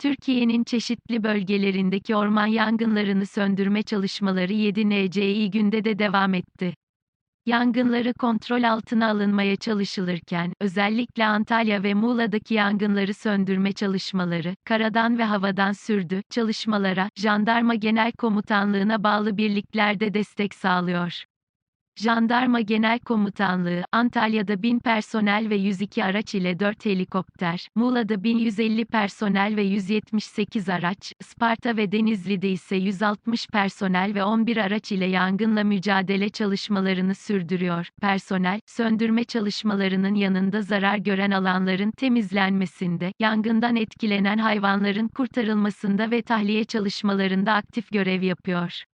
Türkiye'nin çeşitli bölgelerindeki orman yangınlarını söndürme çalışmaları 7 NCİ günde de devam etti. Yangınları kontrol altına alınmaya çalışılırken, özellikle Antalya ve Muğla'daki yangınları söndürme çalışmaları, karadan ve havadan sürdü. Çalışmalara, Jandarma Genel Komutanlığı'na bağlı birlikler de destek sağlıyor. Jandarma Genel Komutanlığı, Antalya'da 1000 personel ve 102 araç ile 4 helikopter, Muğla'da 1150 personel ve 178 araç, Sparta ve Denizli'de ise 160 personel ve 11 araç ile yangınla mücadele çalışmalarını sürdürüyor. Personel, söndürme çalışmalarının yanında zarar gören alanların temizlenmesinde, yangından etkilenen hayvanların kurtarılmasında ve tahliye çalışmalarında aktif görev yapıyor.